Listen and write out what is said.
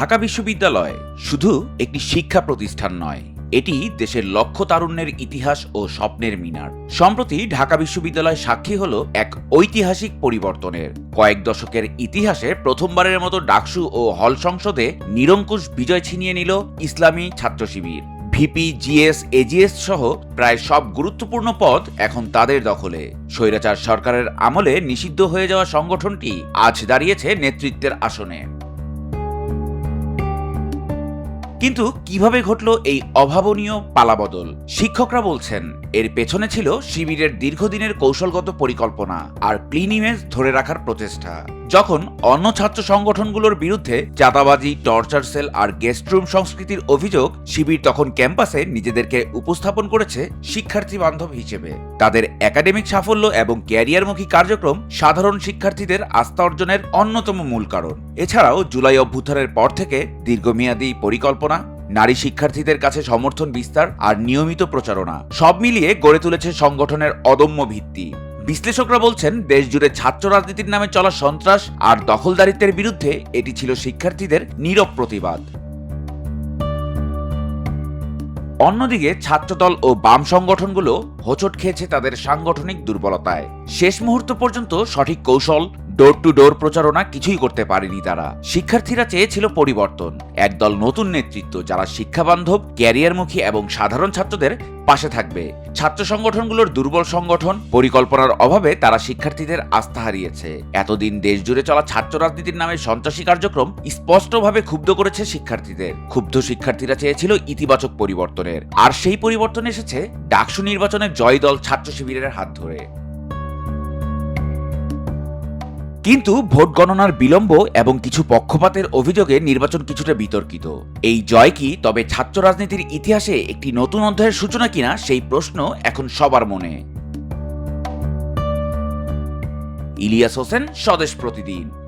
ঢাকা বিশ্ববিদ্যালয় শুধু একটি শিক্ষা প্রতিষ্ঠান নয়, এটি দেশের লক্ষ তারুণ্যের ইতিহাস ও স্বপ্নের মিনার। সম্প্রতি ঢাকা বিশ্ববিদ্যালয় সাক্ষী হল এক ঐতিহাসিক পরিবর্তনের। কয়েক দশকের ইতিহাসে প্রথমবারের মতো ডাকসু ও হল সংসদে নিরঙ্কুশ বিজয় ছিনিয়ে নিল ইসলামী ছাত্র শিবির। ভিপি, জিএস, এজিএস সহ প্রায় সব গুরুত্বপূর্ণ পদ এখন তাদের দখলে। স্বৈরাচার সরকারের আমলে নিষিদ্ধ হয়ে যাওয়া সংগঠনটি আজ দাঁড়িয়েছে নেতৃত্বের আসনে। কিন্তু কীভাবে ঘটল এই অভাবনীয় পালাবদল? শিক্ষকরা বলছেন, এর পেছনে ছিল শিবিরের দীর্ঘদিনের কৌশলগত পরিকল্পনা আর ক্লিন ইমেজ ধরে রাখার প্রচেষ্টা। যখন অন্য ছাত্র সংগঠনগুলোর বিরুদ্ধে চাঁদাবাজি, টর্চার সেল আর গেস্টরুম সংস্কৃতির অভিযোগ শিবির তখন ক্যাম্পাসে নিজেদেরকে উপস্থাপন করেছে শিক্ষার্থী বান্ধব হিসেবে। তাদের একাডেমিক সাফল্য এবং ক্যারিয়ারমুখী কার্যক্রম সাধারণ শিক্ষার্থীদের আস্থা অর্জনের অন্যতম মূল কারণ। এছাড়াও জুলাই অভ্যুত্থানের পর থেকে দীর্ঘমেয়াদী পরিকল্পনা, নারী শিক্ষার্থীদের কাছে সমর্থন বিস্তার আর নিয়মিত প্রচারণা সব মিলিয়ে গড়ে তুলেছে সংগঠনের অদম্য ভিত্তি। বিশ্লেষকরা বলছেন দেশ জুড়ে ছাত্র রাজনীতির নামে চলা সন্ত্রাস আর দখলদারিত্বের বিরুদ্ধে এটি ছিল শিক্ষার্থীদের নীরব প্রতিবাদ। অন্যদিকে, ছাত্রদল ও বাম সংগঠনগুলো হোঁচট খেয়েছে তাদের সাংগঠনিক দুর্বলতায়। শেষ মুহূর্ত পর্যন্ত সঠিক কৌশল ডোর টু ডোর প্রচারণা কিছুই করতে পারেনি তারা। শিক্ষার্থীরা চেয়েছিল পরিবর্তন। একদল নতুন নেতৃত্ব যারা শিক্ষাবান্ধব, ক্যারিয়ারমুখী এবং সাধারণ ছাত্রদের পাশে থাকবে। ছাত্র সংগঠনগুলোর দুর্বল সংগঠন, পরিকল্পনার অভাবে তারা শিক্ষার্থীদের আস্থা হারিয়েছে। এতদিন দেশ জুড়ে চলা ছাত্র রাজনীতির নামে সন্ত্রাসী কার্যক্রম স্পষ্টভাবে ক্ষুব্ধ করেছে শিক্ষার্থীদের। ক্ষুব্ধ শিক্ষার্থীরা চেয়েছিল ইতিবাচক পরিবর্তনের। আর সেই পরিবর্তন এসেছে ডাকসু নির্বাচনে জয় দল ছাত্র শিবিরের হাত ধরে। কিন্তু ভোট গণনার বিলম্ব এবং কিছু পক্ষপাতের অভিযোগে নির্বাচন কিছুটা বিতর্কিত। এই জয় কি তবে ছাত্র রাজনীতির ইতিহাসে একটি নতুন অধ্যায়ের সূচনা কিনা সেই প্রশ্ন এখন সবার মনে। ইলিয়াস হোসেন স্বদেশ প্রতিদিন।